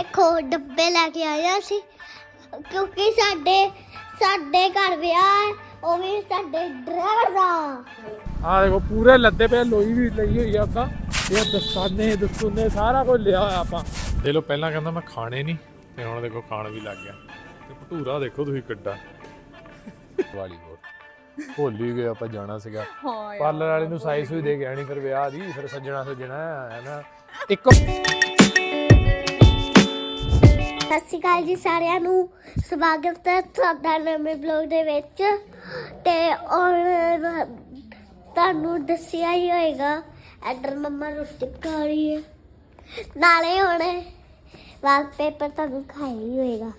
ਵੇਖੋ ਡੱਬੇ ਲੈ ਕੇ ਆਇਆ ਸੀ। ਕਿਉਂਕਿ ਸਾਡੇ ਸਾਡੇ ਘਰ ਵਿਆਹ ਹੈ ਉਹ ਵੀ ਸਾਡੇ ਡਰਾਈਵਰ ਦਾ। ਆ ਦੇਖੋ ਪੂਰੇ ਲੱਦੇ ਪਏ ਲੋਈ ਵੀ ਲਈ ਹੋਈ ਆ ਉਦਾਂ। ਇਹ ਦਸਤਾਨੇ ਦਸਤੂਨੇ ਸਾਰਾ ਕੁਝ ਲਿਆ ਹੋਇਆ ਆਪਾਂ। ਦੇ ਲੋ ਪਹਿਲਾਂ ਕਹਿੰਦਾ ਮੈਂ ਖਾਣੇ ਨਹੀਂ ਤੇ ਹੁਣ ਦੇਖੋ ਖਾਣ ਵੀ ਲੱਗ ਗਿਆ। ਤੇ ਭਟੂਰਾ ਦੇਖੋ ਤੁਸੀਂ ਕਿੱਡਾ। ਵਾਲੀ ਹੋਰ। ਭੁੱਲ ਹੀ ਗਏ ਆਪਾਂ ਜਾਣਾ ਸੀਗਾ। ਪਾਰਲਰ ਵਾਲੇ ਨੂੰ ਸਾਈਜ਼ ਵੀ ਦੇ ਕੇ ਆਣੀ ਫਿਰ ਵਿਆਹ ਦੀ ਫਿਰ ਸੱਜਣਾ ਸੱਜਣਾ ਹੈ ਨਾ। ਇੱਕ ਸਤਿ ਸ਼੍ਰੀ ਅਕਾਲ ਜੀ ਸਾਰਿਆਂ ਨੂੰ। ਸਵਾਗਤ ਹੈ ਤੁਹਾਡਾ ਨਵੇਂ ਬਲੌਗ ਦੇ ਵਿੱਚ। ਤੇ ਔਰ ਤੁਹਾਨੂੰ ਦੱਸਿਆ ਹੀ ਹੋਏਗਾ, ਐਡਰ ਮੰਮਾ ਰੋਟੀ ਪਕਾ ਰਹੀ ਹੈ। ਨਾਲੇ ਹੁਣ ਵਾਲਪੇਪਰ ਤੁਹਾਨੂੰ ਖਾਇਆ ਹੀ ਹੋਏਗਾ।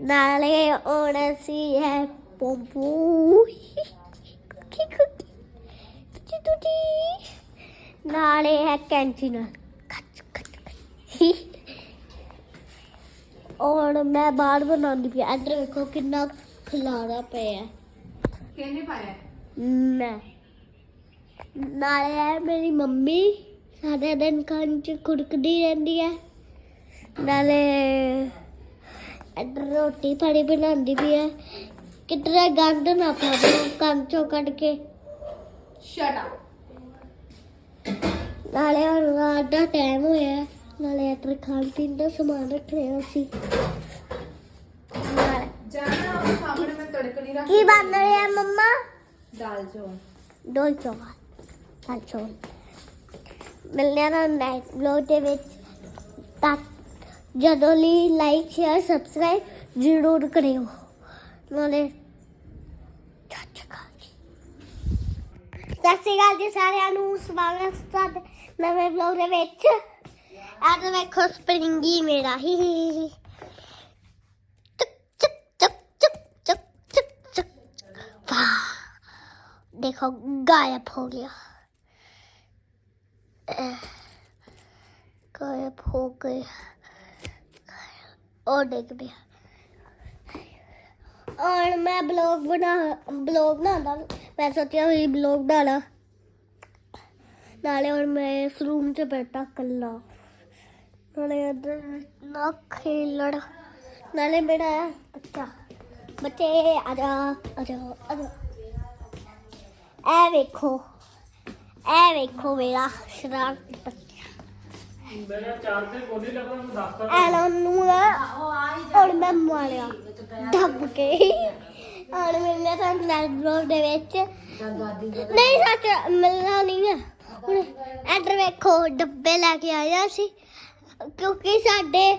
ਨਾਲੇ ਹੁਣ ਅਸੀਂ ਹੈ ਪੋਪੂ। ਕੁਕੀ ਕੁਕੀ। ਤੁਚੀ ਤੁਚੀ ਨਾਲੇ ਹੈ ਕੈਂਚੀਨਾ ਖਚ ਖਚ ਖਚ। ਔਰ ਮੈਂ ਬਾਹਰ ਬਣਾਉਂਦੀ ਪਈ ਹਾਂ। ਇੱਧਰ ਵੇਖੋ ਕਿੰਨਾ ਖਲਾਰਾ ਪਿਆ ਹੈ। ਕਿਹਨੇ ਪਾਇਆ ਮੈਂ ਨਾਲੇ ਹੈ ਮੇਰੀ ਮੰਮੀ ਸਾਰੇ ਦਿਨ ਕੰਨ ਚ ਖੁਰਕਦੀ ਰਹਿੰਦੀ ਹੈ ਨਾਲੇ ਇੱਧਰ ਰੋਟੀ ਪਾਣੀ ਬਣਾਉਂਦੀ ਪਈ ਹੈ ਕਿਧਰੇ ਗੰਦ ਨਾ ਪਾ ਦਿਓ ਕੰਨ ਚੋਂ ਕੱਢ ਕੇ ਸ਼ਟ ਅਪ ਨਾਲੇ ਹੁਣ ਰਾਤ ਦਾ ਟਾਈਮ ਹੋਇਆ ਹੈ। ਨਾਲੇ ਇੱਧਰ ਖਾਣ ਪੀਣ ਦਾ ਸਮਾਨ ਰੱਖ ਰਿਹਾ ਸੀ ਨਾਲੇ। ਜਾਨਾ ਉਹ ਸਾਹਮਣੇ ਮੈਂ ਤੜਕ ਨਹੀਂ ਰੱਖ ਕੀ ਬਣ ਰਿਹਾ ਮੰਮਾ? ਦਾਲ ਚੌਲ। ਦੋ ਚੌਲ। ਚਾਲ। ਚੌਲ ਮਿਲਨੇ ਨਾ ਨਾਈਟ ਵਲੌਗ ਦੇ ਵਿੱਚ। ਤੱਕ ਜਦੋਂ ਲਈ ਲਾਈਕ ਸ਼ੇਅਰ ਸਬਸਕ੍ਰਾਈਬ ਜ਼ਰੂਰ ਕਰਿਓ। ਨਾਲੇ ਸਤਿ ਸ਼੍ਰੀ ਅਕਾਲ ਜੀ। ਸਾਰਿਆਂ ਨੂੰ। ਸਵਾਗਤ ਹੈ ਤੁਹਾਡੇ ਨਵੇਂ ਵਲੌਗ ਦੇ ਵਿੱਚ। ਅੱਜ ਵੇਖੋ ਸਪਰਿੰਗੀ ਮੇਰਾ ਹੀ ਹੀ ਹੀ ਹੀ ਚੁੱਕ ਚੁੱਕ ਚੁੱਕ ਚੁੱਕ ਚੁੱਕ ਚੁੱਕ ਚੁੱਕ ਵਾਹ देखो गायब हो गया अह, गायब हो गया और देख भी और मैं ब्लॉग बना ब्लॉग बनाता मैं सोचा हुई ब्लॉग डाला ਨਾਲੇ ਹੁਣ ਮੈਂ ਇਸ ਰੂਮ 'ਚ ਬੈਠਾ ਕੱਲਾ ਨਾਲੇ ਇੱਧਰ ਨਾ ਖੇਲਣ। ਨਾਲੇ ਮੇਰਾ ਬੱਚਾ। ਬੱਚੇ ਆ ਜਾ ਆ ਜਾ ਆ ਜਾ ਇਹ ਵੇਖੋ ਇਹ ਵੇਖੋ ਮੇਰਾ ਸ਼ਰਾਰਤੀ ਬੱਚਾ। ਮੇਰਾ ਚਾਰਜਰ ਕੋਲੀ ਲੱਗਾ ਮੈਂ ਦੱਸਦਾ ਐਨਾ ਨੂੰ ਔਰ ਮੈਂ ਮਾਰਿਆ ਦੱਬ ਕੇ। ਔਰ ਮੈਨੇ ਤਾਂ ਨੈਟ ਬਲੌਗ ਦੇ ਵਿੱਚ। ਨਹੀਂ ਸੱਚ ਮਿਲਣਾ ਨਹੀਂ ਹੈ ਹੁਣ ਇੱਧਰ ਵੇਖੋ ਡੱਬੇ ਲੈ ਕੇ ਆਇਆ ਸੀ। ਕਿਉਂਕਿ ਸਾਡੇ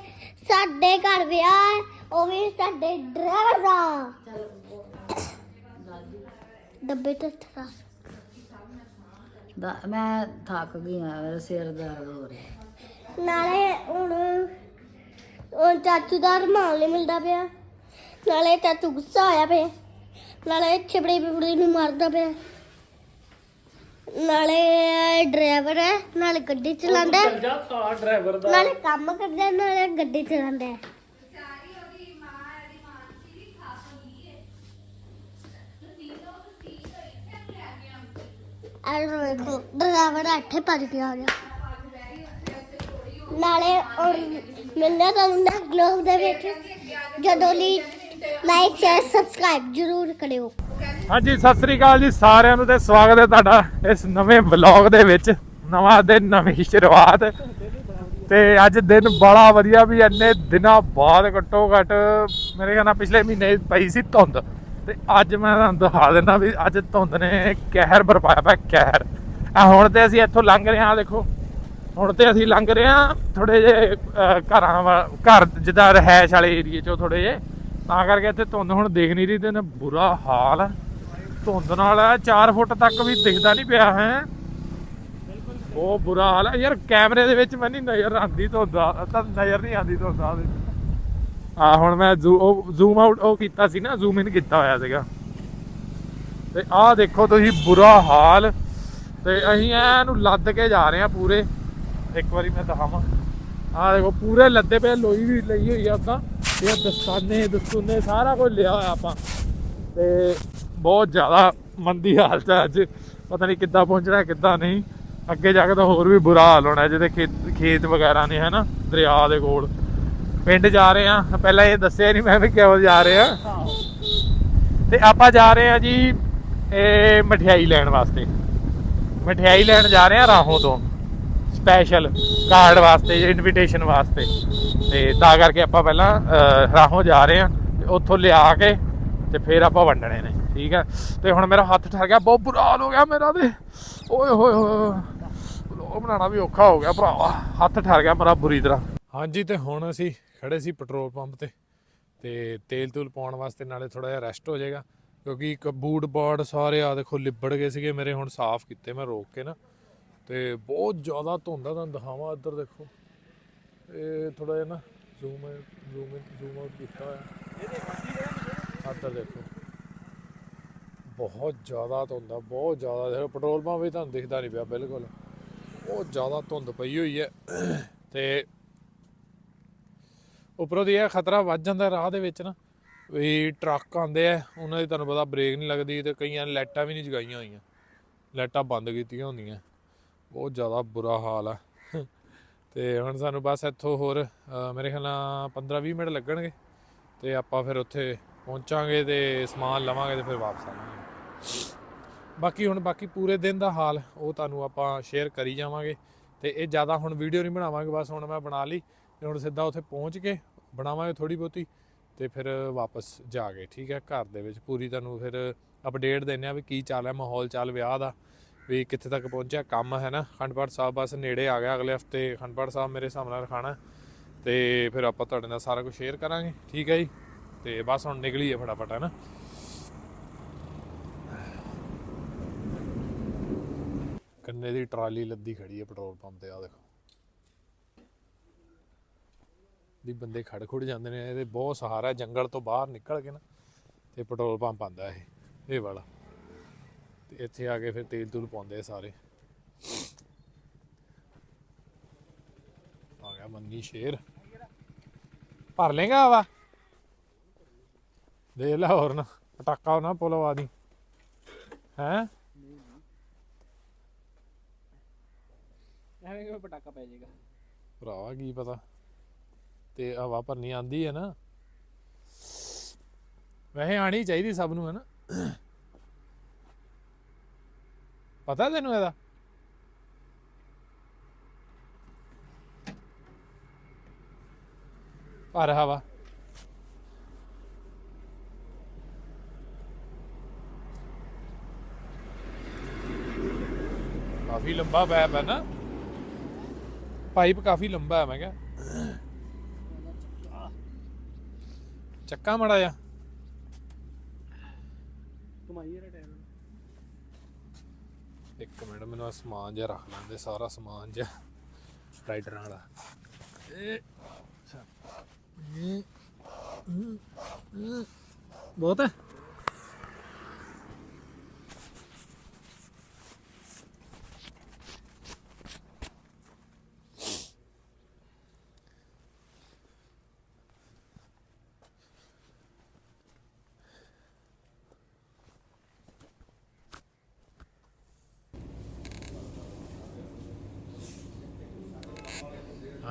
ਸਾਡੇ ਘਰ ਵਿਆਹ ਹੈ ਉਹ ਵੀ ਸਾਡੇ ਡਰਾਈਵਰ ਦਾ। ਡੱਬੇ ਤੇ ਥਾ ਦਾ- ਮੈਂ ਥੱਕ ਗਈ ਆ ਮੇਰਾ ਸਿਰ ਦਰਦ ਹੋ ਰਿਹਾ। ਨਾਲੇ ਹੁਣ ਉਹ ਚਾਚੂ ਦਾ ਰੁਮਾਲ ਨਹੀਂ ਮਿਲਦਾ ਪਿਆ। ਨਾਲੇ ਚਾਚੂ ਗੁੱਸਾ ਆਇਆ ਪਿਆ। ਨਾਲੇ ਛਿਬੜੀ ਬਿਬੜੀ ਨੂੰ ਮਾਰਦਾ ਪਿਆ। ਨਾਲੇ ਡਰਾਈਵਰ ਹੈ ਨਾਲੇ ਗੱਡੀ ਚਲਾਉਂਦਾ ਹੈ, ਜਾ ਤਾਂ ਡਰਾਈਵਰ ਦਾ। ਨਾਲੇ ਕੰਮ ਕਰਦਾ ਹੈ, ਨਾਲੇ ਗੱਡੀ ਚਲਾਉਂਦਾ ਹੈ। ਆਹ ਵੇਖੋ ਡਰਾਈਵਰ ਇੱਥੇ ਭੱਜ ਕੇ ਆ ਗਿਆ। ਨਾਲੇ ਔਰ ਮਿਲਣਾ ਤੁਹਾਨੂੰ ਨਾ ਗਲੋਬ ਦੇ ਵਿੱਚ। ਜਦੋਂ ਲਈ ਲਾਈਕ ਸ਼ੇਅਰ ਸਬਸਕ੍ਰਾਈਬ ਜ਼ਰੂਰ ਕਰਿਓ। ਹਾਂਜੀ, ਸਤਿ ਸ੍ਰੀ ਅਕਾਲ ਜੀ, ਸਾਰਿਆਂ ਨੂੰ ਤੇ ਸਵਾਗਤ ਹੈ ਤੁਹਾਡਾ ਇਸ ਨਵੇਂ ਵਲੌਗ ਦੇ ਵਿੱਚ। ਨਵਾਂ ਦਿਨ, ਨਵੀਂ ਸ਼ੁਰੂਆਤ। ਤੇ ਅੱਜ ਦਿਨ ਬੜਾ ਵਧੀਆ ਵੀ ਇੰਨੇ ਦਿਨਾਂ ਬਾਅਦ ਘੱਟੋ ਘੱਟ ਮੇਰੇ ਖਿਆਲ ਪਿਛਲੇ ਮਹੀਨੇ ਪਈ ਸੀ ਧੁੰਦ। ਤੇ ਅੱਜ ਮੈਂ ਤੁਹਾਨੂੰ ਦਿਖਾ ਦਿੰਦਾ ਵੀ ਅੱਜ ਧੁੰਦ ਨੇ ਕਹਿਰ ਬਰਪਾਇਆ ਪਿਆ, ਕਹਿਰ। ਆ ਹੁਣ ਤੇ ਅਸੀਂ ਇੱਥੋਂ ਲੰਘ ਰਹੇ ਹਾਂ, ਦੇਖੋ। ਹੁਣ ਤੇ ਅਸੀਂ ਲੰਘ ਰਹੇ ਹਾਂ ਥੋੜੇ ਜੇ ਘਰਾਂ ਘਰ ਜਿੱਦਾਂ ਰਹਿਸ਼ ਵਾਲੇ ਏਰੀਏ ਚੋਂ ਥੋੜੇ ਜਿਹੇ। ਤਾਂ ਕਰਕੇ ਇੱਥੇ ਧੁੰਦ ਹੁਣ ਦੇਖ ਨਹੀਂ ਰਹੀ ਤੇ ਬੁਰਾ ਹਾਲ ਹੈ ਧੁੰਦ ਨਾਲ 4 ਫੁੱਟ ਤੱਕ ਵੀ ਦਿਖਦਾ ਨਹੀਂ ਪਿਆ, ਹੈ। ਉਹ ਬੁਰਾ ਹਾਲ ਹੈ ਯਾਰ, ਕੈਮਰੇ ਦੇ ਵਿੱਚ ਮੈਨੂੰ ਨਜ਼ਰ ਆਂਦੀ ਧੁੰਦ ਤਾਂ ਨਜ਼ਰ ਨਹੀਂ ਆਂਦੀ ਧੁੰਦ ਆ ਹੁਣ ਮੈਂ ਜ਼ੂਮ ਆਊਟ ਉਹ ਕੀਤਾ ਸੀ ਨਾ, ਜ਼ੂਮ ਇਨ ਕੀਤਾ ਹੋਇਆ ਸੀਗਾ। ਤੇ ਆਹ ਦੇਖੋ ਤੁਸੀਂ, ਬੁਰਾ ਹਾਲ। ਤੇ ਅਸੀਂ ਇਹਨੂੰ ਲੱਦ ਕੇ ਜਾ ਰਹੇ ਹਾਂ ਪੂਰੇ। ਇੱਕ ਵਾਰੀ ਮੈਂ ਦਿਖਾਵਾਂ। ਆਹ ਦੇਖੋ, ਪੂਰੇ ਲੱਦੇ ਪਏ, ਲੋਈ ਵੀ ਲਈ ਹੋਈ ਆ ਆਪਾਂ। ਇਹ ਦਸਤਾਨੇ, ਦਸਤੂਨੇ ਸਾਰਾ ਕੁਝ ਲਿਆ ਹੋਇਆ ਆਪਾਂ। ਤੇ ਬਹੁਤ ਜ਼ਿਆਦਾ ਮੰਦੀ ਹਾਲਤ ਹੈ ਅੱਜ। ਪਤਾ ਨਹੀਂ ਕਿੱਦਾਂ ਪਹੁੰਚਣਾ, ਕਿੱਦਾਂ ਨਹੀਂ। ਅੱਗੇ ਜਾ ਕੇ ਤਾਂ ਹੋਰ ਵੀ ਬੁਰਾ ਹਾਲ ਹੋਣਾ ਜਿਹਦੇ ਖੇਤ ਖੇਤ ਵਗੈਰਾ ਨੇ ਹਨਾ ਦਰਿਆ ਦੇ ਕੋਲ। ਪਿੰਡ ਜਾ ਰਹੇ ਆ ਪਹਿਲਾਂ ਇਹ ਦੱਸਿਆ ਨਹੀਂ ਮੈਂ ਵੀ ਕਿਉਂ ਜਾ ਰਹੇ ਆ ਤੇ ਆਪਾਂ ਜਾ ਰਹੇ ਆ ਜੀ, ਇਹ ਮਠਿਆਈ ਲੈਣ ਵਾਸਤੇ। ਮਠਿਆਈ ਲੈਣ ਜਾ ਰਹੇ ਆ ਰਾਹੋਂ ਤੋਂ। ਸਪੈਸ਼ਲ ਕਾਰਡ ਵਾਸਤੇ ਇਨਵੀਟੇਸ਼ਨ ਵਾਸਤੇ। ਤੇ ਤਾਂ ਕਰਕੇ ਆਪਾਂ ਪਹਿਲਾਂ ਰਾਹੋਂ ਜਾ ਰਹੇ ਆ ਤੇ ਉੱਥੋਂ ਲਿਆ ਕੇ ਤੇ ਫਿਰ ਆਪਾਂ ਵੰਡਣੇ ਨੇ। ਠੀਕ ਹੈ। ਤੇ ਹੁਣ ਮੇਰਾ ਹੱਥ ਠਰ ਗਿਆ, ਬਹੁਤ ਬੁਰਾ ਹਾਲ ਹੋ ਗਿਆ ਮੇਰਾ ਤੇ। ਓਏ ਹੋਏ ਹੋਏ ਉਹ ਬਣਾਉਣਾ ਵੀ ਔਖਾ ਹੋ ਗਿਆ ਭਰਾਵਾ। ਹੱਥ ਠਰ ਗਿਆ ਮੇਰਾ ਬੁਰੀ ਤਰ੍ਹਾਂ। ਹਾਂਜੀ, ਤੇ ਹੁਣ ਅਸੀਂ ਖੜੇ ਸੀ ਪੈਟਰੋਲ ਪੰਪ ਤੇ। ਤੇ ਤੇਲ ਤੂਲ ਪਾਉਣ ਵਾਸਤੇ ਨਾਲੇ ਥੋੜਾ ਜਿਹਾ ਰੈਸਟ ਹੋ ਜਾਏਗਾ। ਕਿਉਂਕਿ ਇੱਕ ਬੂਟ ਬਾੜ ਸਾਰੇ ਆ ਦੇਖੋ ਲਿਬੜ ਗਏ ਸੀਗੇ ਮੇਰੇ, ਹੁਣ ਸਾਫ਼ ਕੀਤੇ ਮੈਂ ਰੋਕ ਕੇ ਨਾ। ਤੇ ਬਹੁਤ ਜ਼ਿਆਦਾ ਧੁੰਦਾ ਤੁਹਾਨੂੰ ਦਿਖਾਵਾਂ ਇੱਧਰ ਦੇਖੋ। ਇਹ ਥੋੜਾ ਜਿਹਾ ਨਾ ਜ਼ੂਮ ਜ਼ੂਮ ਜ਼ੂਮ ਆਊਟ ਕੀਤਾ ਹੋਇਆ। ਇੱਧਰ ਦੇਖੋ। ਬਹੁਤ ਜ਼ਿਆਦਾ ਧੁੰਦ ਆ, ਬਹੁਤ ਜ਼ਿਆਦਾ। ਦੇਖੋ, ਪੈਟਰੋਲ ਪੰਪ ਵੀ ਤੁਹਾਨੂੰ ਦਿਖਦਾ ਨਹੀਂ ਪਿਆ ਬਿਲਕੁਲ। ਬਹੁਤ ਜ਼ਿਆਦਾ ਧੁੰਦ ਪਈ ਹੋਈ ਹੈ। ਤੇ ਉੱਪਰੋਂ ਦੀ ਇਹ ਖਤਰਾ ਵੱਧ ਜਾਂਦਾ ਰਾਹ ਦੇ ਵਿੱਚ ਨਾ, ਵੀ ਟਰੱਕ ਆਉਂਦੇ ਆ, ਉਹਨਾਂ ਦੀ ਤੁਹਾਨੂੰ ਪਤਾ ਬ੍ਰੇਕ ਨਹੀਂ ਲੱਗਦੀ ਤੇ ਕਈਆਂ ਨੇ ਲਾਈਟਾਂ ਵੀ ਨਹੀਂ ਜਗਾਈਆਂ ਹੋਈਆਂ। ਲਾਈਟਾਂ ਬੰਦ ਕੀਤੀਆਂ ਹੁੰਦੀਆਂ। ਬਹੁਤ ਜ਼ਿਆਦਾ ਬੁਰਾ ਹਾਲ ਆ। ਤੇ ਹੁਣ ਸਾਨੂੰ ਬਸ ਇੱਥੋਂ ਹੋਰ ਮੇਰੇ ਖਿਆਲ ਨਾਲ 15-20 ਮਿੰਟ ਲੱਗਣਗੇ। ਤੇ ਆਪਾਂ ਫਿਰ ਉੱਥੇ ਪਹੁੰਚਾਂਗੇ ਤੇ ਸਮਾਨ ਲਵਾਂਗੇ ਤੇ ਫਿਰ ਵਾਪਸ ਆਵਾਂਗੇ। ਬਾਕੀ ਹੁਣ ਬਾਕੀ ਪੂਰੇ ਦਿਨ ਦਾ ਹਾਲ ਉਹ ਤੁਹਾਨੂੰ ਆਪਾਂ ਸ਼ੇਅਰ ਕਰੀ ਜਾਵਾਂਗੇ ਤੇ ਇਹ ਜ਼ਿਆਦਾ ਹੁਣ ਵੀਡੀਓ ਨਹੀਂ ਬਣਾਵਾਂਗੇ, ਬਸ ਹੁਣ ਮੈਂ ਬਣਾ ਲਈ ਤੇ ਹੁਣ ਸਿੱਧਾ ਉੱਥੇ ਪਹੁੰਚ ਕੇ ਬਣਾਵਾਂਗੇ ਥੋੜੀ ਬਹੁਤੀ ਤੇ ਫਿਰ ਵਾਪਸ ਜਾ ਕੇ, ਠੀਕ ਹੈ, ਘਰ ਦੇ ਵਿੱਚ ਪੂਰੀ ਤੁਹਾਨੂੰ ਫਿਰ ਅਪਡੇਟ ਦਿੰਨੇ ਆ ਵੀ ਕੀ ਚੱਲ ਹੈ, ਮਾਹੌਲ ਚੱਲ ਵਿਆਹ ਦਾ, ਵੀ ਕਿੱਥੇ ਤੱਕ ਪਹੁੰਚਿਆ, ਕੰਮ ਹੈ ਨਾ ਖੰਡਪਾਠ ਸਾਹਿਬ ਬਸ ਨੇੜੇ ਆ ਗਿਆ ਅਗਲੇ ਹਫ਼ਤੇ ਖੰਡਪਾਠ ਸਾਹਿਬ ਮੇਰੇ ਹਿਸਾਬ ਨਾਲ ਰਖਾਣਾ ਤੇ ਫਿਰ ਆਪਾਂ ਤੁਹਾਡੇ ਨਾਲ ਸਾਰਾ ਕੁਝ ਸ਼ੇਅਰ ਕਰਾਂਗੇ, ਠੀਕ ਹੈ ਜੀ, ਤੇ ਬਸ ਹੁਣ ਨਿਕਲੀਏ ਫਟਾਫਟ, ਹੈ ਨਾ। ਕੰਨੇ ਦੀ ਟਰਾਲੀ ਲੱਦੀ ਖੜੀ ਹੈ ਪੈਟਰੋਲ ਪੰਪ ਤੇ ਆ ਦੇਖੋ। ਦੀ ਬੰਦੇ ਖੜ ਖੁੜ ਜਾਂਦੇ ਨੇ, ਇਹਦੇ ਬਹੁਤ ਸਹਾਰਾ, ਜੰਗਲ ਤੋਂ ਬਾਹਰ ਨਿਕਲ ਕੇ ਨਾ, ਤੇ ਪੈਟਰੋਲ ਪੰਪ ਆਂਦਾ ਇਹ ਇਹ ਵਾਲਾ। ਤੇ ਇੱਥੇ ਆ ਕੇ ਫਿਰ ਤੇਲ ਤੂਲ ਪਾਉਂਦੇ ਸਾਰੇ। ਆ ਗਿਆ ਮੰਨੀ ਸ਼ੇਰ। ਭਰ ਲੇਗਾ ਵਾ ਦੇ ਲੈ ਹੋਰ ਨਾ, ਪਟਾਕਾ ਨਾ ਪੁਲਵਾ ਦੀ। ਹੈ? ਐਵੇਂ ਪਟਾਕਾ ਪੈ ਜਾਏਗਾ। ਭਰਾਵਾ ਕੀ ਪਤਾ? ਤੇ ਹਵਾ ਭਰਨੀ ਆਂਦੀ ਹੈ ਨਾ। ਵੈਸੇ ਆਣੀ ਚਾਹੀਦੀ ਸਭ ਨੂੰ ਹੈ ਨਾ ਪਤਾ ਤੈਨੂੰ ਇਹਦਾ? ਭਰ ਹਵਾ। ਕਾਫੀ ਲੰਬਾ ਪੈਪ ਹੈ ਨਾ। ਪਾਈਪ ਕਾਫੀ ਲੰਬਾ ਹੈ ਮੈਂ ਕਿਹਾ। ਚੱਕਾ ਮੜਾ ਜਾ ਇੱਕ ਮਿੰਟ ਮੈਨੂੰ ਆਹ ਸਮਾਨ ਜਿਹਾ ਰੱਖ ਲੈਂਦੇ ਸਾਰਾ ਸਮਾਨ ਜਿਹਾ ਰਾਈਡਰਾਂ ਵਾਲਾ। ਬਹੁਤ ਹੈ।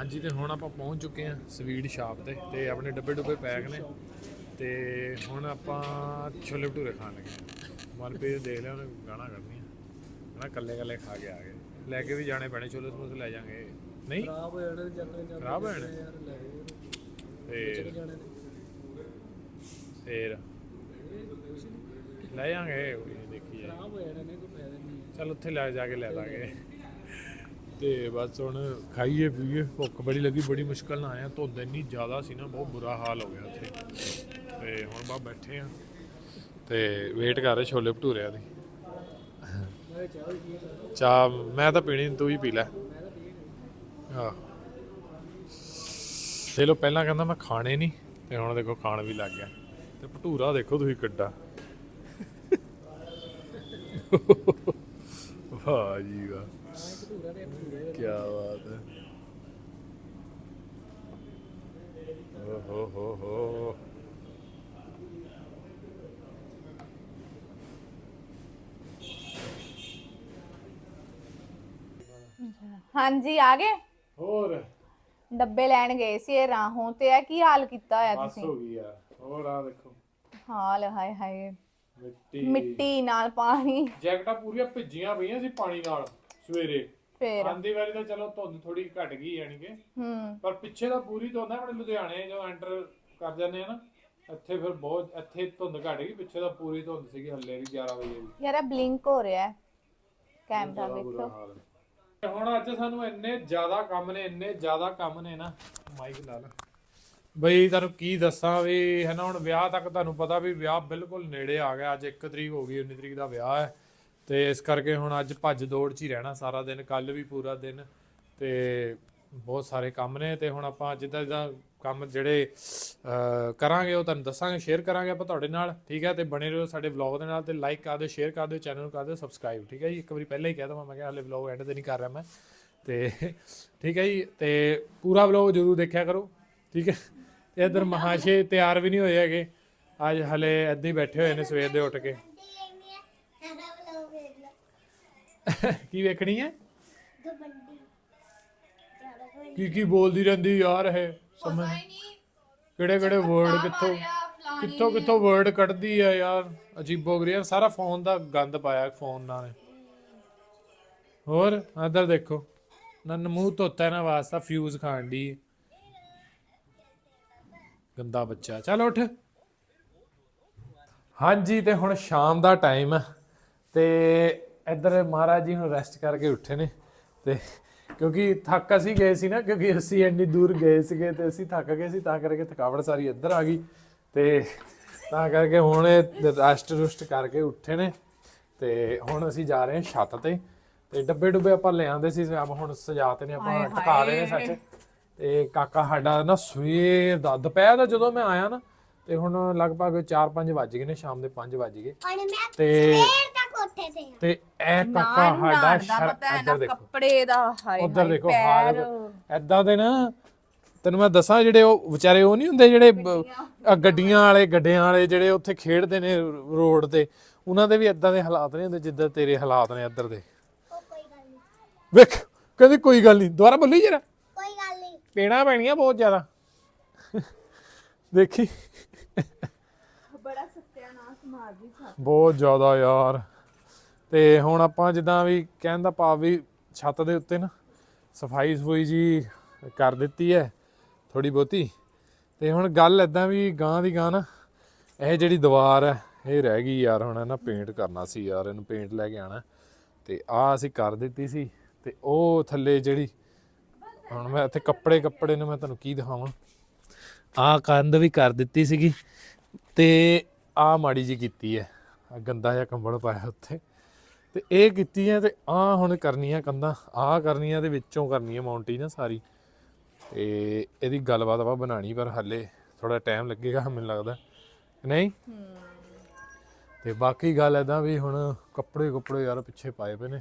ਹਾਂਜੀ ਤੇ ਹੁਣ ਆਪਾਂ ਪਹੁੰਚ ਚੁੱਕੇ ਹਾਂ ਸਵੀਟ ਸ਼ਾਪ ਤੇ ਤੇ ਆਪਣੇ ਡੱਬੇ ਡੁੱਬੇ ਪੈਕ ਨੇ ਤੇ ਹੁਣ ਆਪਾਂ ਛੋਲੇ ਭਟੂਰੇ ਖਾਣ ਲੱਗੇ ਮਨਪ੍ਰੀਤ ਦੇਖ ਲਿਆ ਉਹਨੇ ਗਾਣਾ ਕਰਨੀ ਹੈ ਨਾ ਕੱਲੇ ਕੱਲੇ ਖਾ ਕੇ ਆ ਗਏ। ਲੈ ਕੇ ਵੀ ਜਾਣੇ ਪੈਣੇ ਛੋਲੇ ਸਮੋਸੇ ਲੈ ਜਾਾਂਗੇ। ਨਹੀਂ? ਖਰਾਬ ਹੋ ਜਾਣੇ ਜਾਂਦੇ ਜਾਂਦੇ ਖਰਾਬ ਹੋ ਜਾਣੇ? ਯਾਰ ਲੈ ਫੇਰ? ਫੇਰ? ਲੈ ਜਾਾਂਗੇ ਕੋਈ ਦੇਖੀ ਜਾਏ। ਖਰਾਬ ਹੋ ਜਾਣੇ ਕੋਈ ਫਾਇਦਾ ਨਹੀਂ ਚੱਲ ਉੱਥੇ ਲੈ ਜਾ ਕੇ ਲੈ ਦਾਂਗੇ। ਤੇ ਬਸ ਹੁਣ ਖਾਈਏ ਪੀਏ ਭੁੱਖ ਬੜੀ ਲੱਗੀ, ਬੜੀ ਮੁਸ਼ਕਲ ਨਾਲ ਆਇਆ, ਧੁੰਦ ਇੰਨੀ ਜ਼ਿਆਦਾ ਸੀ ਨਾ, ਬਹੁਤ ਬੁਰਾ ਹਾਲ ਹੋ ਗਿਆ ਉੱਥੇ। ਤੇ ਹੁਣ ਬਾ ਬੈਠੇ ਆ। ਤੇ ਵੇਟ ਕਰ ਰਹੇ ਛੋਲੇ ਭਟੂਰਿਆਂ ਦੀ ਚਾਹ, ਮੈਂ ਤਾਂ ਪੀਣੀ ਤੂੰ ਹੀ ਪੀ ਲੈ। ਆਹ। ਚਲੋ ਪਹਿਲਾਂ ਕਹਿੰਦਾ ਮੈਂ ਖਾਣੇ ਨਹੀਂ ਤੇ ਹੁਣ ਦੇਖੋ ਖਾਣ ਵੀ ਲੱਗ ਗਿਆ। ਤੇ ਭਟੂਰਾ ਦੇਖੋ ਤੁਸੀਂ ਕਿੱਡਾ। ਵਾਹ ਜੀ ਵਾਹ। ਕੀ ਬਾਤ ਹੈ। ਓ ਹੋ ਹੋ ਹੋ। ਹਾਂਜੀ ਆ ਗਏ? ਹੋਰ? ਡੱਬੇ ਲੈਣ ਗਏ ਸੀ ਇਹ ਰਾਹੋਂ ਤੇ ਇਹ ਕੀ ਹਾਲ ਕੀਤਾ ਹੋਇਆ ਬਸ ਤੁਸੀਂ? ਹੋ ਗਈ ਯਾਰ ਹੋਰ ਆ ਦੇਖੋ। ਹਾਲ ਹਾਏ ਹਾਏ। ਮਿੱਟੀ। ਮਿੱਟੀ ਨਾਲ ਪਾਣੀ। ਜੈਕਟਾਂ ਪੂਰੀਆਂ ਭਿੱਜੀਆਂ ਪਈਆਂ ਸੀ ਪਾਣੀ ਨਾਲ ਸਵੇਰੇ। ਫੇਰ। ਆਂਦੀ ਵਾਰੀ ਤਾਂ ਚਲੋ ਧੁੰਦ ਥੋੜੀ ਘਟ ਗਈ ਯਾਨੀ ਕਿ। ਹੂੰ। ਪਰ ਪਿੱਛੇ ਤਾਂ ਪੂਰੀ ਧੁੰਦ ਹੈ ਆਪਣੇ ਲੁਧਿਆਣੇ ਜਦੋਂ ਐਂਟਰ ਕਰ ਜਾਂਦੇ ਆ ਨਾ ਇੱਥੇ ਫਿਰ ਬਹੁਤ ਇੱਥੇ ਧੁੰਦ ਘਟ ਗਈ ਪਿੱਛੇ ਤਾਂ ਪੂਰੀ ਧੁੰਦ ਸੀਗੀ ਹੱਲੇ ਵੀ 11 ਵਜੇ ਦੀ। ਯਾਰ ਬਲਿੰਕ ਹੋ ਰਿਹਾ ਹੈ। ਕੈਮਰਾ ਬੜਾ ਬੁਰਾ ਵੇਖੋ ਹਾਲ ਹੈ। ਤੇ ਹੁਣ ਅੱਜ ਸਾਨੂੰ ਇੰਨੇ ਜ਼ਿਆਦਾ ਕੰਮ ਨੇ ਇੰਨੇ ਜ਼ਿਆਦਾ ਕੰਮ ਨੇ ਨਾ ਮਾਈਕ ਲਾ ਲਾ। ਬਈ ਤੁਹਾਨੂੰ ਕੀ ਦੱਸਾਂ ਵੀ ਹੈ ਨਾ ਹੁਣ ਵਿਆਹ ਤੱਕ ਤੁਹਾਨੂੰ ਪਤਾ ਵੀ ਵਿਆਹ ਬਿਲਕੁਲ ਨੇੜੇ ਆ ਗਿਆ ਅੱਜ 1 ਤਰੀਕ ਹੋ ਗਈ 19 ਤਰੀਕ ਦਾ ਵਿਆਹ ਹੈ। ਤੇ ਇਸ ਕਰਕੇ ਹੁਣ ਅੱਜ ਭੱਜ ਦੌੜ 'ਚ ਹੀ ਰਹਿਣਾ ਸਾਰਾ ਦਿਨ ਕੱਲ ਵੀ ਪੂਰਾ ਦਿਨ ਤੇ ਬਹੁਤ ਸਾਰੇ ਕੰਮ ਨੇ ਤੇ ਹੁਣ ਆਪਾਂ ਜਿੱਦਾਂ ਜਿੱਦਾਂ ਕੰਮ ਜਿਹੜੇ ਕਰਾਂਗੇ ਉਹ ਤੁਹਾਨੂੰ ਦੱਸਾਂਗੇ ਸ਼ੇਅਰ ਕਰਾਂਗੇ ਆਪਾਂ ਤੁਹਾਡੇ ਨਾਲ, ਠੀਕ ਹੈ? ਤੇ ਬਣੇ ਰਹੋ ਸਾਡੇ ਵਲੌਗ ਦੇ ਨਾਲ ਤੇ ਲਾਈਕ ਕਰ ਦਿਓ ਸ਼ੇਅਰ ਕਰ ਦਿਓ ਚੈਨਲ ਨੂੰ ਕਰ ਦਿਓ ਸਬਸਕ੍ਰਾਈਬ ਠੀਕ ਹੈ ਜੀ? ਇੱਕ ਵਾਰੀ ਪਹਿਲਾਂ ਹੀ ਕਹਿ ਦਵਾਂ ਮੈਂ ਕਿਹਾ ਹਲੇ ਵਲੌਗ ਐਂਡ ਤੇ ਨਹੀਂ ਕਰ ਰਿਹਾ ਮੈਂ। ਤੇ ਠੀਕ ਹੈ ਜੀ? ਤੇ ਪੂਰਾ ਵਲੌਗ ਜ਼ਰੂਰ ਦੇਖਿਆ ਕਰੋ, ਠੀਕ ਹੈ? ਤੇ ਇਧਰ ਮਹਾਸ਼ੇ ਤਿਆਰ ਵੀ ਨਹੀਂ ਹੋਏ ਹੈਗੇ। ਅੱਜ ਹਲੇ ਏਦਾਂ ਹੀ ਬੈਠੇ ਹੋਏ ਨੇ ਸਵੇਰ ਦੇ ਉੱਠ ਕੇ। ਕੀ ਵੇਖਣੀ ਹੈ? ਕੀ ਕੀ ਬੋਲਦੀ ਰਹਿੰਦੀ ਯਾਰ ਇਹ? ਸਮਝ ਕਿਹੜੇ ਕਿਹੜੇ ਵਰਡ ਕਿੱਥੋਂ ਕਿੱਥੋਂ ਕਿੱਥੋਂ ਵਰਡ ਕੱਢਦੀ ਆ ਯਾਰ? ਅਜੀਬੋ ਗਰੀਬ ਸਾਰਾ ਫੋਨ ਦਾ ਗੰਦ ਪਾਇਆ ਫੋਨ ਨਾਲ। ਹੋਰ ਇੱਧਰ ਦੇਖੋ। ਨਨ ਮੂੰਹ ਧੋਤਾ ਨਾ ਵਾਸਤਾ ਫਿਊਜ਼ ਖਾਣ ਦੀ ਗੰਦਾ ਬੱਚਾ। ਚੱਲ ਉੱਠ। ਹਾਂਜੀ ਤੇ ਹੁਣ ਸ਼ਾਮ ਦਾ ਟਾਈਮ ਹੈ। ਤੇ ਇੱਧਰ ਮਹਾਰਾਜ ਜੀ ਹੁਣ ਰੈਸਟ ਕਰਕੇ ਉੱਠੇ ਨੇ ਤੇ ਕਿਉਂਕਿ ਥੱਕ ਅਸੀਂ ਗਏ ਸੀ ਨਾ ਕਿਉਂਕਿ ਅਸੀਂ ਇੰਨੀ ਦੂਰ ਗਏ ਸੀਗੇ ਤੇ ਅਸੀਂ ਥੱਕ ਗਏ ਸੀ ਤਾਂ ਕਰਕੇ ਥਕਾਵਟ ਸਾਰੀ ਇੱਧਰ ਆ ਗਈ ਤੇ ਤਾਂ ਕਰਕੇ ਹੁਣ ਰੈਸਟ ਰੁਸਟ ਕਰਕੇ ਉੱਠੇ ਨੇ ਤੇ ਹੁਣ ਅਸੀਂ ਜਾ ਰਹੇ ਹਾਂ ਛੱਤ ਤੇ ਤੇ ਡੱਬੇ ਡੁੱਬੇ ਆਪਾਂ ਲੈ ਆਂਦੇ ਸੀ ਆਪਾਂ ਹੁਣ ਸਜਾਤੇ ਨੇ ਆਪਾਂ ਟਕਾ ਰਹੇ ਨੇ ਸੱਚ। ਤੇ ਕਾਕਾ ਸਾਡਾ ਨਾ ਸਵੇਰ ਦਾ ਦੁਪਹਿਰ ਦਾ ਜਦੋਂ ਮੈਂ ਆਇਆ ਨਾ ਤੇ ਹੁਣ ਲਗਭਗ 4-5 ਵੱਜ ਗਏ ਨੇ ਸ਼ਾਮ ਦੇ 5 ਵੱਜ ਗਏ। और ਤੇ ਇਹ ਕਾਕਾ ਨਾ ਦਾ ਪਤਾ ਹੈ ਨਾ ਕੱਪੜੇ ਦਾ ਹਾਏ ਉਧਰ ਦੇਖੋ ਹਾਲ ਐਦਾਂ ਦੇ ਨਾ ਤੈਨੂੰ ਮੈਂ ਦੱਸਾਂ ਜਿਹੜੇ ਉਹ ਵਿਚਾਰੇ ਉਹ ਨਹੀਂ ਹੁੰਦੇ ਜਿਹੜੇ ਗੱਡੀਆਂ। ਵਾਲੇ ਗੱਡਿਆਂ ਵਾਲੇ ਜਿਹੜੇ ਉੱਥੇ ਖੇਡਦੇ ਨੇ ਰੋਡ ਤੇ ਉਹਨਾਂ ਦੇ ਵੀ ਐਦਾਂ ਦੇ ਹਾਲਾਤ ਨਹੀਂ ਹੁੰਦੇ ਜਿੱਦਾਂ ਤੇਰੇ ਹਾਲਾਤ ਨੇ ਇੱਧਰ ਦੇ। ਕੋਈ ਗੱਲ ਨਹੀਂ। ਵੇਖ ਕਹਿੰਦੀ ਕੋਈ ਗੱਲ ਨਹੀਂ ਦੁਬਾਰਾ ਬੋਲੀ ਜਰਾ। ਕੋਈ ਗੱਲ ਨਹੀਂ। ਪੀਣਾ ਪੈਣੀਆਂ ਬਹੁਤ ਜ਼ਿਆਦਾ। ਦੇਖੀ। ਬੜਾ ਸੱਤਿਆਨਾਸ਼ ਮਾਰ ਦੀ ਬਹੁਤ ਜ਼ਿਆਦਾ ਯਾਰ। ਤੇ ਹੁਣ ਆਪਾਂ ਜਿੱਦਾਂ ਵੀ ਕਹਿਣ ਦਾ ਭਾਵ ਵੀ ਛੱਤ ਦੇ ਉੱਤੇ ਨਾ ਸਫ਼ਾਈ ਸਫੂਈ ਜੀ ਕਰ ਦਿੱਤੀ ਹੈ ਥੋੜੀ ਬਹੁਤੀ। ਤੇ ਹੁਣ ਗੱਲ ਐਦਾਂ ਵੀ ਗਾਂ ਦੀ ਗਾਂ ਨਾ, ਇਹ ਜਿਹੜੀ ਦੀਵਾਰ ਹੈ, ਇਹ ਰਹਿ ਗਈ ਯਾਰ, ਹੁਣ ਇਹਨਾਂ ਪੇਂਟ ਕਰਨਾ ਸੀ ਯਾਰ, ਇਹਨੂੰ ਪੇਂਟ ਲੈ ਕੇ ਆਣਾ ਤੇ ਆ ਅਸੀਂ ਕਰ ਦਿੱਤੀ ਸੀ, ਤੇ ਉਹ ਥੱਲੇ ਜਿਹੜੀ, ਹੁਣ ਮੈਂ ਇੱਥੇ ਕੱਪੜੇ ਕੱਪੜੇ ਨੂੰ ਮੈਂ ਤੁਹਾਨੂੰ ਕੀ ਦਿਖਾਵਾਂ। ਆ ਕੰਧ ਵੀ ਕਰ ਦਿੱਤੀ ਸੀਗੀ, ਤੇ ਆ ਮਾੜੀ ਜੀ ਕੀਤੀ ਹੈ। ਗੰਦਾ ਜਿਹਾ ਕੰਬਲ ਪਾਇਆ ਉੱਥੇ ਤੇ ਇਹ ਕੀਤੀ ਹੈ ਤੇ ਆ ਹੁਣ ਕਰਨੀਆਂ ਕੰਧਾਂ ਆ ਕਰਨੀਆਂ ਦੇ ਵਿੱਚੋਂ ਕਰਨੀ ਹੈ ਮਾਉਂਟੀ ਨਾ ਸਾਰੀ। ਤੇ ਇਹਦੀ ਗੱਲਬਾਤ ਆਪਾਂ ਬਣਾਣੀ ਪਰ ਹੱਲੇ ਥੋੜਾ ਟਾਈਮ ਲੱਗੇਗਾ ਮੈਨੂੰ ਲੱਗਦਾ। ਨਹੀਂ? ਤੇ ਬਾਕੀ ਗੱਲ ਐਦਾਂ ਵੀ ਹੁਣ ਕੱਪੜੇ ਕੁੱਪੜੇ ਯਾਰ ਪਿੱਛੇ ਪਾਏ ਪਏ ਨੇ।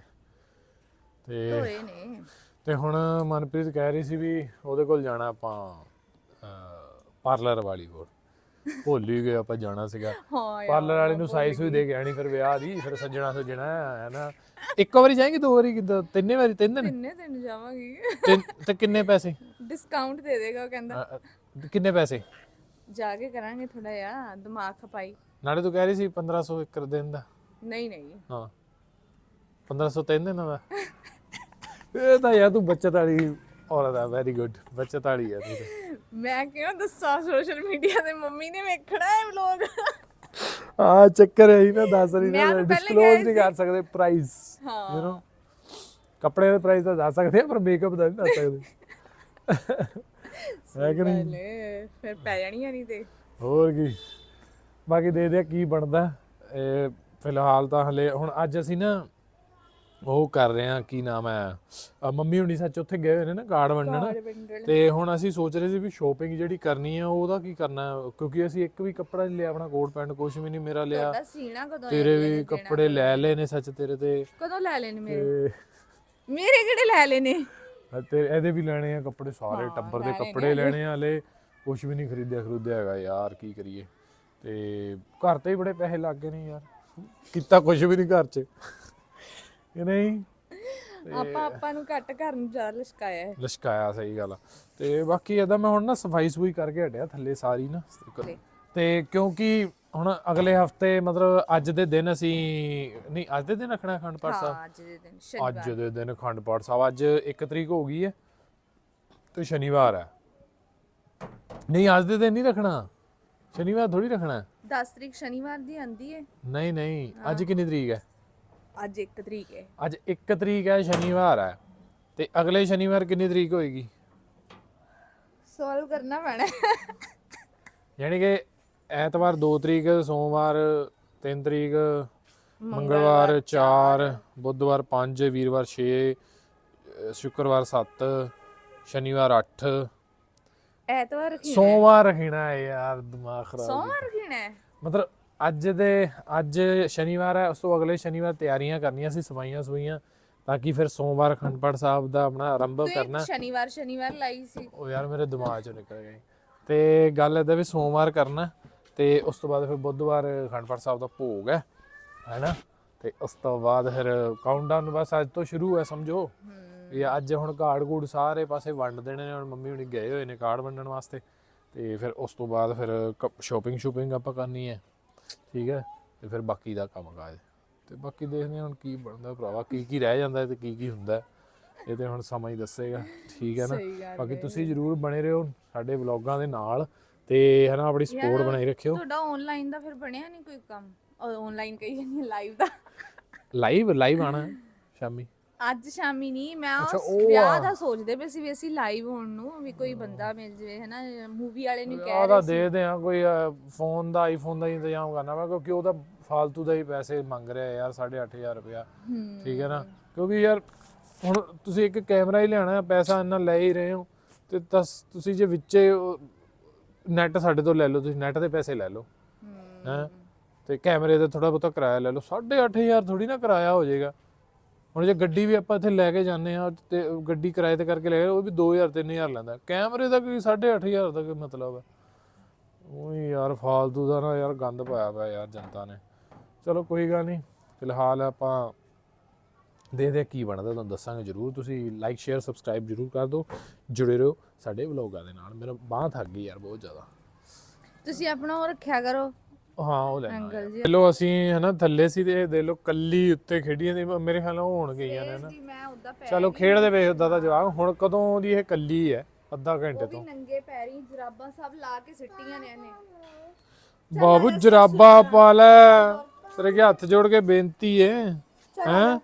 ਤੇ ਨੇ। ਤੇ ਹੁਣ ਮਨਪ੍ਰੀਤ ਕਹਿ ਰਹੀ ਸੀ ਵੀ ਉਹਦੇ ਕੋਲ ਜਾਣਾ ਆਪਾਂ ਪਾਰਲਰ ਵਾਲੀ ਕੋਲ। ਭੁੱਲ ਹੀ ਗਏ ਆਪਾਂ ਜਾਣਾ ਸੀਗਾ। ਹਾਂ ਪਾਰਲਰ ਵਾਲੇ ਨੂੰ ਸਾਈ ਸੂਈ ਦੇ ਕੇ ਆਣੀ ਫਿਰ ਵਿਆਹ ਦੀ ਫਿਰ ਸੱਜਣਾ ਸੱਜਣਾ ਹੈ ਨਾ। ਇੱਕ ਵਾਰੀ ਜਾਏਗੀ ਦੋ ਵਾਰੀ ਕਿੱਦਾਂ? ਤਿੰਨੇ ਵਾਰੀ ਤਿੰਨ ਦਿਨ? ਕਿੰਨੇ ਦਿਨ ਜਾਵਾਂਗੀ। ਤਿੰਨ- ਤੇ ਕਿੰਨੇ ਪੈਸੇ? ਡਿਸਕਾਊਂਟ ਦੇ ਦੇਗਾ ਉਹ ਕਹਿੰਦਾ। ਅ, ਅ, ਕਿੰਨੇ ਪੈਸੇ? ਜਾ ਕੇ ਕਰਾਂਗੇ ਥੋੜਾ ਜਿਹਾ ਦਿਮਾਗ ਖਪਾਈ। ਨਾਲੇ ਤੂੰ ਕਹਿ ਰਹੀ ਸੀ 1500 ਇੱਕ ਦਿਨ ਦਾ। ਨਹੀਂ ਨਹੀਂ। ਹਾਂ। 1500 ਤਿੰਨ ਦਿਨਾਂ ਦਾ? ਇਹ ਤਾਂ ਯਾਰ ਤੂੰ ਬੱਚਤ ਵਾਲੀ ਔਰਤ ਆ ਵੈਰੀ ਗੁੱਡ ਬੱਚਤ ਵਾਲੀ ਆ ਤੂੰ ਤਾਂ। ਮੈਂ ਕਿਉਂ ਦੱਸਾਂ ਸੋਸ਼ਲ ਮੀਡੀਆ ਤੇ ਮੰਮੀ ਨੇ ਵੇਖਣਾ ਹੈ ਵਲੋਗ ਆ ਚੱਕਰ ਹੈ ਨਾ ਦੱਸ ਰਹੀ ਮੈਂ ਨਾ ਤਾਂ ਪਹਿਲੇ ਡਿਸਕਲੋਜ਼ ਕਹਿ ਨਹੀਂ ਕਰ ਸਕਦੇ ਪ੍ਰਾਈਸ ਹਾਂ। ਯੂ نو ਕੱਪੜੇ ਦੇ ਪ੍ਰਾਈਸ ਤਾਂ ਦੱਸ ਸਕਦੇ ਆ ਪਰ ਮੇਕਅਪ ਦਾ ਨਹੀਂ ਦੱਸ ਸਕਦੇ। ਹੈ ਕਿ ਨਹੀਂ? ਫਿਰ ਪੈ ਜਾਣੀਆਂ ਨਹੀਂ ਤੇ। ਹੋਰ ਕੀ? ਬਾਕੀ ਦੇ ਦੇ ਕੀ ਬਣਦਾ। ਇਹ ਫਿਲਹਾਲ ਤਾਂ ਹਲੇ ਹੁਣ ਅੱਜ ਅਸੀਂ ਨਾ ਉਹ ਕਰ ਰਹੇ ਆ ਕੀ ਨਾਮ ਹੈ? ਮੰਮੀ ਹੁਣੀ ਸੱਚ ਉੱਥੇ ਗਏ ਹੋਏ ਨੇ ਨਾ ਕਾਰਡ ਵੰਡਣ। ਤੇ ਹੁਣ ਅਸੀਂ ਸੋਚ ਰਹੇ ਸੀ ਵੀ ਸ਼ੋਪਿੰਗ ਜਿਹੜੀ ਕਰਨੀ ਹੈ ਉਹਦਾ ਕੀ ਕਰਨਾ? ਕਿਉਂਕਿ ਅਸੀਂ ਇੱਕ ਵੀ ਕੱਪੜਾ ਨਹੀਂ ਲਿਆ ਆਪਣਾ ਕੋਟ ਪੈਂਟ ਕੁਝ ਵੀ ਨਹੀਂ ਮੇਰਾ ਲਿਆ। ਤੇਰੇ ਵੀ ਕੱਪੜੇ ਲੈ ਲਏ ਨੇ ਸੱਚ ਤੇਰੇ ਤੇ। ਕਦੋਂ ਲੈ ਲੈਣੇ ਮੇਰੇ? ਮੇਰੇ ਕਿਹੜੇ ਲੈ ਲੈਣੇ ਤੇ ਇਹਦੇ ਵੀ ਲੈਣੇ ਆ ਕੱਪੜੇ ਸਾਰੇ ਟੱਬਰ ਦੇ ਕੱਪੜੇ ਲੈਣੇ ਆ ਹਲੇ। ਕੁਝ ਵੀ ਨਹੀਂ ਖਰੀਦਿਆ ਖਰੀਦਿਆ ਹੈਗਾ ਯਾਰ ਕੀ ਕਰੀਏ? ਤੇ ਘਰ ਤੇ ਹੀ ਬੜੇ ਪੈਸੇ ਲੱਗ ਗਏ ਨੇ ਯਾਰ। ਕੀਤਾ ਕੁਝ ਵੀ ਨਹੀਂ ਘਰ 'ਚ। ਕਿ ਨਹੀਂ? ਆਪਾਂ ਆਪਾਂ ਨੂੰ ਘੱਟ ਘਰ ਨੂੰ ਜ਼ਿਆਦਾ ਲਸ਼ਕਾਇਆ ਹੈ। ਲਸ਼ਕਾਇਆ ਸਹੀ ਗੱਲ ਆ। ਤੇ ਬਾਕੀ ਇਹਦਾ ਮੈਂ ਹੁਣ ਨਾ ਸਫ਼ਾਈ ਸਫੂਈ ਕਰਕੇ ਹਟਿਆ ਥੱਲੇ ਸਾਰੀ ਨਾ। ਤੇ ਕਿਉਂਕਿ ਹੁਣ ਅਗਲੇ ਹਫ਼ਤੇ ਮਤਲਬ ਅੱਜ ਦੇ ਦਿਨ ਅਸੀਂ ਨਹੀਂ ਅੱਜ ਦੇ ਦਿਨ ਰੱਖਣਾ ਅਖੰਡ ਪਾਠ ਸਾਹਿਬ? ਹਾਂ ਅੱਜ ਦੇ ਦਿਨ ਅੱਜ ਦੇ ਦਿਨ ਅਖੰਡ ਪਾਠ ਸਾਹਿਬ। ਅੱਜ 1 ਤਰੀਕ ਹੋ ਗਈ ਹੈ ਤੇ ਸ਼ਨੀਵਾਰ ਹੈ। ਨਹੀਂ ਅੱਜ ਦੇ ਦਿਨ ਨਹੀਂ ਰੱਖਣਾ। ਸ਼ਨੀਵਾਰ ਥੋੜੀ ਰੱਖਣਾ। ਹੈ। 10 ਤਰੀਕ ਸ਼ਨੀਵਾਰ ਦੀ ਆਂਦੀ ਹੈ। ਨਹੀਂ ਨਹੀਂ ਅੱਜ ਕਿੰਨੀ ਤਰੀਕ ਹੈ? ਅੱਜ 1 ਤਰੀਕ ਹੈ। ਅੱਜ 1 ਤਰੀਕ ਹੈ ਸ਼ਨੀਵਾਰ ਹੈ। ਤੇ ਅਗਲੇ ਸ਼ਨੀਵਾਰ ਕਿੰਨੀ ਤਰੀਕ ਹੋਏਗੀ? ਸੋਲਵ ਕਰਨਾ ਪੈਣਾ। ਯਾਨੀ ਕਿ ਐਤਵਾਰ 2 ਤਰੀਕ ਸੋਮਵਾਰ 3 ਤਰੀਕ ਮੰਗਲਵਾਰ 4 ਬੁੱਧਵਾਰ 5 ਵੀਰਵਾਰ 6 ਸ਼ੁੱਕਰਵਾਰ 7 ਸ਼ਨੀਵਾਰ 8 ਐਤਵਾਰ ਰੱਖੀ ਸੋਮਵਾਰ ਰੱਖਣਾ ਯਾਰ ਦਿਮਾਗ ਖਰਾਬ ਸੋਮਵਾਰ ਰੱਖਣਾ ਹੈ। ਮਤਲਬ ਅੱਜ ਦੇ ਅੱਜ ਸ਼ਨੀਵਾਰ ਹੈ ਉਸ ਤੋਂ ਅਗਲੇ ਸ਼ਨੀਵਾਰ ਤਿਆਰੀਆਂ ਕਰਨੀਆਂ ਸੀ ਸਫਾਈਆਂ ਸੁਈਆਂ ਤਾਂ ਕਿ ਫਿਰ ਸੋਮਵਾਰ ਅਖੰਡ ਪਾਠ ਸਾਹਿਬ ਦਾ ਆਪਣਾ ਆਰੰਭ ਕਰਨਾ। ਸ਼ਨੀਵਾਰ ਸ਼ਨੀਵਾਰ ਲਾਈ ਸੀ। ਉਹ ਯਾਰ ਮੇਰੇ ਦਿਮਾਗ ਚੋਂ ਨਿਕਲ ਗਈ। ਤੇ ਗੱਲ ਏਦਾਂ ਵੀ ਸੋਮਵਾਰ ਕਰਨਾ ਤੇ ਉਸ ਤੋਂ ਬਾਅਦ ਫਿਰ ਬੁੱਧਵਾਰ ਅਖੰਡ ਪਾਠ ਸਾਹਿਬ ਦਾ ਭੋਗ ਹੈ ਹੈਨਾ? ਤੇ ਉਸ ਤੋਂ ਬਾਅਦ ਫਿਰ ਕਾਊਂਟਡਾਊਨ ਬਸ ਅੱਜ ਤੋਂ ਸ਼ੁਰੂ ਹੈ ਸਮਝੋ। ਇਹ ਅੱਜ ਹੁਣ ਕਾਰਡ ਕੂਡ ਸਾਰੇ ਪਾਸੇ ਵੰਡ ਦੇਣੇ ਨੇ ਹੁਣ ਮੰਮੀ ਹੁਣੀ ਗਏ ਹੋਏ ਨੇ ਕਾਰਡ ਵੰਡਣ ਵਾਸਤੇ। ਤੇ ਫਿਰ ਉਸ ਤੋਂ ਬਾਅਦ ਫਿਰ ਸ਼ੋਪਿੰਗ ਸ਼ੂਪਿੰਗ ਆਪਾਂ ਕਰਨੀ ਹੈ। ਠੀਕ ਹੈ ਤੇ ਫਿਰ ਬਾਕੀ ਦਾ ਕੰਮ ਕਾਜ। ਤੇ ਬਾਕੀ ਦੇਖਦੇ ਹਾਂ ਹੁਣ ਕੀ ਬਣਦਾ ਭਰਾਵਾ ਕੀ ਕੀ ਰਹਿ ਜਾਂਦਾ ਤੇ ਕੀ ਕੀ ਹੁੰਦਾ। ਇਹ ਤੇ ਹੁਣ ਸਮਾਂ ਹੀ ਦੱਸੇਗਾ ਠੀਕ ਹੈ ਨਾ। ਬਾਕੀ ਤੁਸੀਂ ਜਰੂਰ ਬਣੇ ਰਹੋ ਸਾਡੇ ਵਲੌਗਾਂ ਦੇ ਨਾਲ ਤੇ ਹਨਾ ਆਪਣੀ ਸਪੋਰਟ ਬਣਾਈ ਰੱਖਿਓ। ਤੁਹਾਡਾ ਆਨਲਾਈਨ ਦਾ ਫਿਰ ਬਣਿਆ ਨਹੀਂ ਕੋਈ ਕੰਮ? ਆਨਲਾਈਨ ਕਹੀ ਜਾਂਦੀ ਲਾਈਵ ਦਾ। ਲਾਈਵ ਲਾਈਵ ਆਣਾ ਸ਼ਾਮੀ। ਅੱਜ ਸ਼ਾਮੀ ਨਹੀਂ ਮੈਂ ਅੱਛਾ, ਉਸ ਉਹ ਵਿਆਹ ਆ। ਦਾ ਸੋਚਦੇ ਪਏ ਸੀ ਵੀ ਅਸੀਂ ਲਾਈਵ ਹੋਣ ਨੂੰ ਵੀ ਕੋਈ ਬੰਦਾ ਮਿਲ ਜਵੇ ਹੈ ਨਾ ਮੂਵੀ ਵਾਲੇ ਨੂੰ ਕਹਿ ਉਹਦਾ ਰਹੇ ਸੀ। ਦੇ ਦੇ ਆ ਕੋਈ ਫੋਨ ਦਾ ਆਈਫੋਨ ਦਾ ਇੰਤਜ਼ਾਮ ਕਰਨਾ ਵਾ ਕਿਉਂਕਿ ਉਹਦਾ ਫਾਲਤੂ ਦਾ ਹੀ ਪੈਸੇ ਮੰਗ ਰਿਹਾ ਯਾਰ 8500 ਰੁਪਇਆ। ਠੀਕ ਹੈ ਨਾ? ਕਿਉਂਕਿ ਯਾਰ ਹੁਣ ਤੁਸੀਂ ਇੱਕ ਕੈਮਰਾ ਹੀ ਲਿਆਣਾ ਪੈਸਾ ਇੰਨਾ ਲੈ ਹੀ ਰਹੇ ਹੋ ਤੇ ਤਸ ਤੁਸੀਂ ਜੇ ਵਿੱਚੇ ਨੈਟ ਸਾਡੇ ਤੋਂ ਲੈ ਲਓ ਤੁਸੀਂ ਨੈਟ ਦੇ ਪੈਸੇ ਲੈ ਲਓ। ਹੈ। ਤੇ ਕੈਮਰੇ ਦਾ ਥੋੜਾ ਬਹੁਤਾ ਕਿਰਾਇਆ ਲੈ ਲਓ 8500 ਥੋੜੀ ਨਾ ਕਿਰਾਇਆ ਹੋ ਜਾਏਗਾ। ਹੁਣ ਜੇ ਗੱਡੀ ਵੀ ਆਪਾਂ ਇੱਥੇ ਲੈ ਕੇ ਜਾਂਦੇ ਆ ਤੇ ਗੱਡੀ ਕਿਰਾਏ ਤੇ ਕਰਕੇ ਲੈ ਗਏ ਉਹ ਵੀ 2000 3000 ਲੈਂਦਾ। ਕੈਮਰੇ ਦਾ ਕੋਈ 8500 ਦਾ ਕੀ ਮਤਲਬ ਹੈ। ਉਹੀ ਯਾਰ ਫਾਲਤੂ ਦਾ ਨਾ ਯਾਰ ਗੰਦ ਪਾਇਆ ਪਿਆ ਯਾਰ ਜਨਤਾ ਨੇ। ਚਲੋ ਕੋਈ ਗੱਲ ਨਹੀਂ, ਫਿਲਹਾਲ ਆਪਾਂ ਦੇਖਦੇ ਹਾਂ ਕੀ ਬਣਦਾ, ਤੁਹਾਨੂੰ ਦੱਸਾਂਗੇ ਜਰੂਰ। ਤੁਸੀਂ ਲਾਈਕ ਸ਼ੇਅਰ ਸਬਸਕ੍ਰਾਈਬ ਜਰੂਰ ਕਰ ਦਿਓ। ਜੁੜੇ ਰਹੋ ਸਾਡੇ ਵਲੌਗਾਂ ਦੇ ਨਾਲ। ਮੇਰਾ ਬਾਹ ਥੱਕ ਗਈ ਯਾਰ ਬਹੁਤ ਜ਼ਿਆਦਾ। ਤੁਸੀਂ ਆਪਣਾ ਉਹ ਰੱਖਿਆ ਕਰੋ। ਹਾਂ ਉਹ ਲੈਣਾ ਐਂਗਲ ਜੀ। ਲੋ ਅਸੀਂ ਹਨਾ ਥੱਲੇ ਸੀ ਤੇ ਦੇ ਲੋ ਕੱਲੀ ਉੱਤੇ ਖੇਡੀਆਂ ਦੀ ਮੇਰੇ ਖਿਆਲ ਨਾਲ ਹੋਣ ਗਈਆਂ ਨੇ ਨਾ। ਜੀ ਮੈਂ ਉਦਾਂ ਪੈ ਚਲੋ ਖੇਡਦੇ ਜਵਾਬ ਹੁਣ ਕਦੋਂ ਦੀ ਇਹ ਕੱਲੀ ਹੈ ਅੱਧਾ ਘੰਟੇ ਵੀ ਤੋਂ। ਨੰਗੇ ਪੈਰੀ ਜਰਾਬਾਂ ਸਭ ਲਾ ਕੇ ਸਿੱਟੀਆਂ ਨੇ ਇਹਨੇ। ਬਾਬੂ ਜਰਾਬਾ ਪਾ ਲੈ। ਤੇਰੇ ਅੱਗੇ ਹੱਥ ਜੋੜ ਕੇ ਬੇਨਤੀ ਹੈ ਹੈ?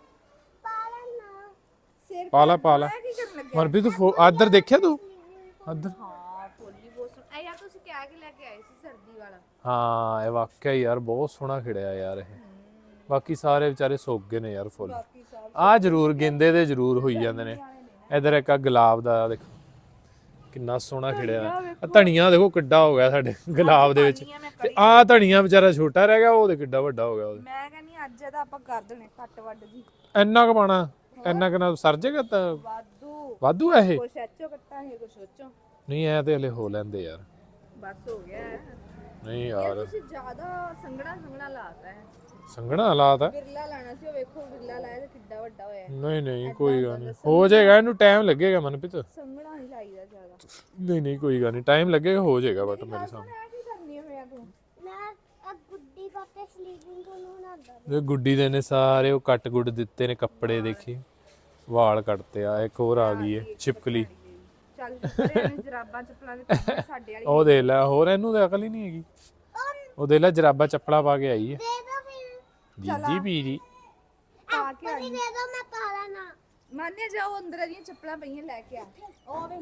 ਸਿਰ ਪਾ ਲੈ ਪਾ ਲੈ। ਕੀ ਕਰਨ ਲੱਗੇ ਮਰਬੀ ਤੂੰ ਫੋ- ਆਦਰ ਦੇਖਿਆ ਤੂੰ? ਆਦਰ ਹਾਂ ਫੋਲੀ ਬਹੁਤ ਸੋਹਣਾ ਇਹ ਯਾਰ ਤੁਸੀਂ ਕਹਿ ਕੇ ਲੈ ਕੇ ਆਏ ਸੀ ਸਰਦੀ ਵਾਲਾ। ਹਾਂ ਇਹ ਵਾਕਿਆ ਯਾਰ ਬਹੁਤ ਸੋਹਣਾ ਖਿੜਿਆ ਯਾਰ ਇਹ। ਬਾਕੀ ਸਾਰੇ ਵਿਚਾਰੇ ਸੁੱਕ ਗਏ ਨੇ ਯਾਰ ਫੁੱਲ। ਆ ਜਰੂਰ ਗਿੰਦੇ ਦੇ ਜਰੂਰ ਹੋਈ ਜਾਂਦੇ ਨੇ। ਇਧਰ ਇੱਕ ਆ ਗੁਲਾਬ ਦਾ ਦੇਖੋ ਕਿੰਨਾ ਸੋਹਣਾ ਖਿੜਿਆ। ਆ ਧਣੀਆਂ ਦੇਖੋ ਕਿੱਡਾ ਹੋ ਗਿਆ ਸਾਡੇ ਗੁਲਾਬ ਦੇ ਵਿੱਚ। ਧਨੀਆ ਮੈਂ ਤੇ ਆ ਧਣੀਆਂ ਵਿਚਾਰਾ ਛੋਟਾ ਰਹਿ ਗਿਆ ਉਹ ਤੇ ਕਿੱਡਾ ਵੱਡਾ ਹੋ ਗਿਆ ਉਹਦੇ। ਮੈਂ ਕਹਿੰਨੀ ਅੱਜ ਇਹਦਾ ਆਪਾਂ ਕਰ ਦੇਣੇ ਘੱਟ ਵੱਡ ਜੀ। ਇੰਨਾ ਕੁ ਪਾਣਾ ਇੰਨਾ ਕੁ ਨਾਲ ਸਰ ਜਾਏਗਾ ਤਾਂ ਵਾਧੂ। ਵਾਧੂ ਆ ਇਹ? ਕੁਛ ਐਚੋ ਕੱਟਾਂਗੇ ਕੁਛ ਸੋਚੋ ਨਹੀਂ ਐ ਤੇ ਹਲੇ ਹੋ ਲੈਂਦੇ ਯਾਰ। ਬਸ ਹੋ ਗਿਆ। ਹੈ। ਨਹੀਂ ਯਾਰ ਯਾਰ। ਤੁਸੀਂ ਜ਼ਿਆਦਾ ਸੰਗਣਾ ਸੰਗਣਾ ਲਾਤਾ ਹੈ। ਸੰਘਣਾ ਹਾਲਾਤ ਆ ਵਿਰਲਾ ਲਾਣਾ ਸੀ ਉਹ ਵੇਖੋ ਵਿਰਲਾ ਲਾਇਆ ਤੇ ਕਿੱਡਾ ਵੱਡਾ ਹੋਇਆ। ਹੈ। ਨਹੀਂ ਨਹੀਂ ਕੋਈ ਗੱਲ ਨਹੀਂ। ਹੋ ਜਾਏਗਾ ਇਹਨੂੰ ਟਾਈਮ ਲੱਗੇਗਾ ਮਨਪ੍ਰੀਤ। ਸੰਗਣਾ ਹੀ ਲਾਈਦਾ ਜ਼ਿਆਦਾ। ਨਹੀਂ ਨਹੀਂ ਕੋਈ ਗੱਲ ਨਹੀਂ। ਟਾਈਮ ਲੱਗੇਗਾ ਹੋ ਜਾਏਗਾ ਬਟ ਮੇਰੇ ਸਾਹਮਣੇ। ਮੈਂ ਕੀ ਕਰਨੀ ਹੈ ਮੈਂ ਤੂੰ? ਮੈਂ ਆ ਗੁੱਡੀ ਪਾਤੇ ਸਲੀਪਿੰਗ ਕੋਲ ਬਣਾਉਂਦਾ ਇਹ ਗੁੱਡੀ ਦੇ ਨੇ ਸਾਰੇ ਉਹ ਕੱਟ ਗੁੱਡ ਦਿੱਤੇ ਨੇ ਕੱਪੜੇ ਦੇਖੀ। ਵਾਲ ਕੱਟਤੇ ਆ ਇੱਕ ਹੋਰ ਆ ਗਈ ਹੈ ਛਿਪਕਲੀ। ਚੱਲ ਕਰੇ ਇਹਨੇ ਜਰਾਬਾਂ ਚੱਪਲਾਂ ਦੇ ਕੱਪੜੇ ਸਾਡੇ ਵਾਲੀ ਉਹ ਦੇ ਲੈ ਹੋਰ ਇਹਨੂੰ ਤੇ ਅਕਲ ਹੀ ਨਹੀਂ ਹੈਗੀ। ਉਹ ਦੇ ਲੈ ਜਰਾਬਾ ਚੱਪਲਾ ਪਾ ਕੇ ਆਈ ਹੈ। ਦੇ ਦੋ ਫਿਰ। ਜੀਜੀ ਪੀਜੀ ਪਾ ਕੇ ਆਈ। ਦੇ ਦੋ ਮੈਂ ਪਾ ਲੈਣਾ। ਮਾਨਿਆ ਜਾਓ ਅੰਦਰ ਦੀਆਂ ਚੱਪਲਾਂ ਪਈਆਂ ਲੈ ਕੇ ਆ। ਉਹ ਵੇ